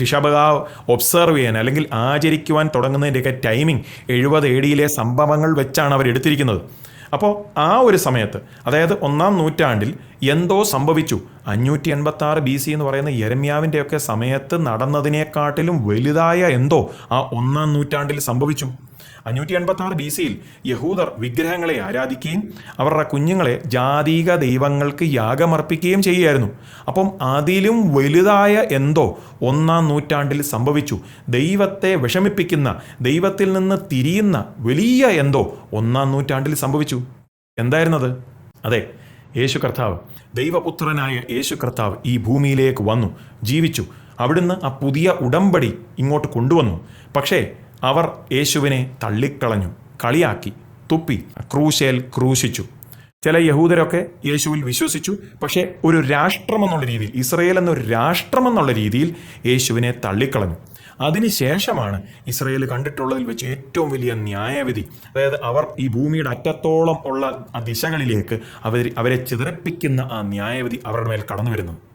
ടിഷബഗാവ് observe ചെയ്യാൻ അല്ലെങ്കിൽ ആചരിക്കുവാൻ തുടങ്ങുന്നതിന്റെയൊക്കെ timing എഴുപത് എ ഡിയിലെ സംഭവങ്ങൾ വെച്ചാണ് അവർ എടുത്തിരിക്കുന്നത്. അപ്പോൾ ആ ഒരു സമയത്ത് അതായത് ഒന്നാം നൂറ്റാണ്ടിൽ എന്തോ സംഭവിച്ചു. അഞ്ഞൂറ്റി എൺപത്തി ആറ് ബി സി എന്ന് പറയുന്ന യരമ്യാവിന്റെയൊക്കെ സമയത്ത് നടന്നതിനേക്കാട്ടിലും വലുതായ എന്തോ ആ ഒന്നാം നൂറ്റാണ്ടിൽ സംഭവിച്ചു. അഞ്ഞൂറ്റി എൺപത്തി ആറ് ബി സിയിൽ യഹൂദർ വിഗ്രഹങ്ങളെ ആരാധിക്കുകയും അവരുടെ കുഞ്ഞുങ്ങളെ ജാതീക ദൈവങ്ങൾക്ക് യാഗമർപ്പിക്കുകയും ചെയ്യുമായിരുന്നു അപ്പം അതിലും വലുതായ എന്തോ ഒന്നാം നൂറ്റാണ്ടിൽ സംഭവിച്ചു. ദൈവത്തെ വിഷമിപ്പിക്കുന്ന ദൈവത്തിൽ നിന്ന് തിരിയുന്ന വലിയ എന്തോ ഒന്നാം നൂറ്റാണ്ടിൽ സംഭവിച്ചു. എന്തായിരുന്നത്? അതെ യേശു കർത്താവ്. ദൈവപുത്രനായ യേശു കർത്താവ് ഈ ഭൂമിയിലേക്ക് വന്നു ജീവിച്ചു. അവിടുന്ന് ആ പുതിയ ഉടമ്പടി ഇങ്ങോട്ട് കൊണ്ടുവന്നു. പക്ഷേ അവർ യേശുവിനെ തള്ളിക്കളഞ്ഞു കളിയാക്കി തുപ്പി ക്രൂശേൽ ക്രൂശിച്ചു. ചില യഹൂദരൊക്കെ യേശുവിൽ വിശ്വസിച്ചു പക്ഷേ ഒരു രാഷ്ട്രമെന്നുള്ള രീതിയിൽ ഇസ്രയേൽ എന്നൊരു രാഷ്ട്രമെന്നുള്ള രീതിയിൽ യേശുവിനെ തള്ളിക്കളഞ്ഞു. അതിനുശേഷമാണ് ഇസ്രയേൽ കണ്ടിട്ടുള്ളതിൽ വെച്ച് ഏറ്റവും വലിയ ന്യായവിധി. അതായത് അവർ ഈ ഭൂമിയുടെ അറ്റത്തോളം ഉള്ള ദിശകളിലേക്ക് അവർ അവരെ ചിതറിപ്പിക്കുന്ന ആ ന്യായവിധി അവരുടെ മേൽ കടന്നു വരുന്നത്